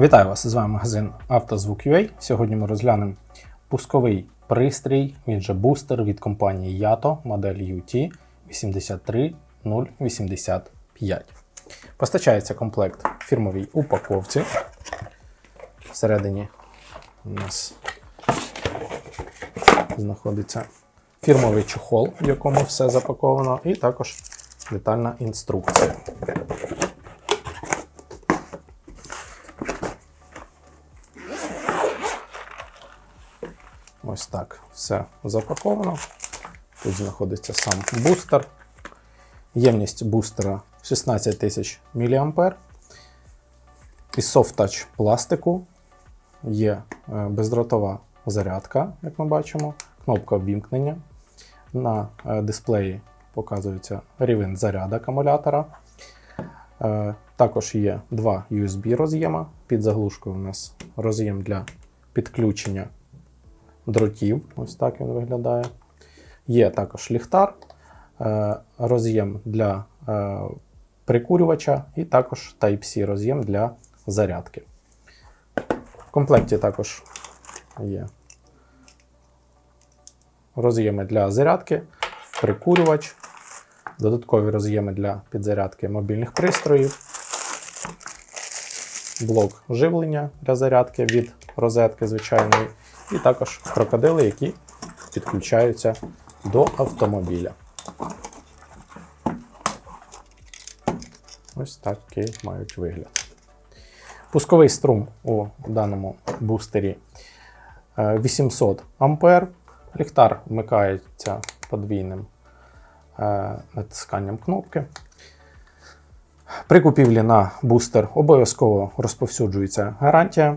Вітаю вас! З вами магазин «Автозвук.UA». Сьогодні ми розглянемо пусковий пристрій, він же бустер від компанії Yato, модель UT 83085. Постачається комплект в фірмовій упаковці. Всередині у нас знаходиться фірмовий чохол, в якому все запаковано, і також детальна інструкція. Ось так все запаковано. Тут знаходиться сам бустер. Ємність бустера 16 тисяч мА. Із soft touch пластику є е, бездротова зарядка, як ми бачимо, кнопка ввімкнення. На е, дисплеї показується рівень заряду акумулятора. Е, Також є два USB роз'єма. Під заглушкою у нас роз'єм для підключення дротів. Ось так він виглядає. Є також ліхтар, е, роз'єм для е, прикурювача і також Type-C роз'єм для зарядки. В комплекті також є роз'єми для зарядки, прикурювач, додаткові роз'єми для підзарядки мобільних пристроїв, блок живлення для зарядки від розетки звичайної, і також крокодили, які підключаються до автомобіля. Ось такий мають вигляд. Пусковий струм у даному бустері е, 800 А. Ліхтар вмикається подвійним е, натисканням кнопки. При купівлі на бустер обов'язково розповсюджується гарантія.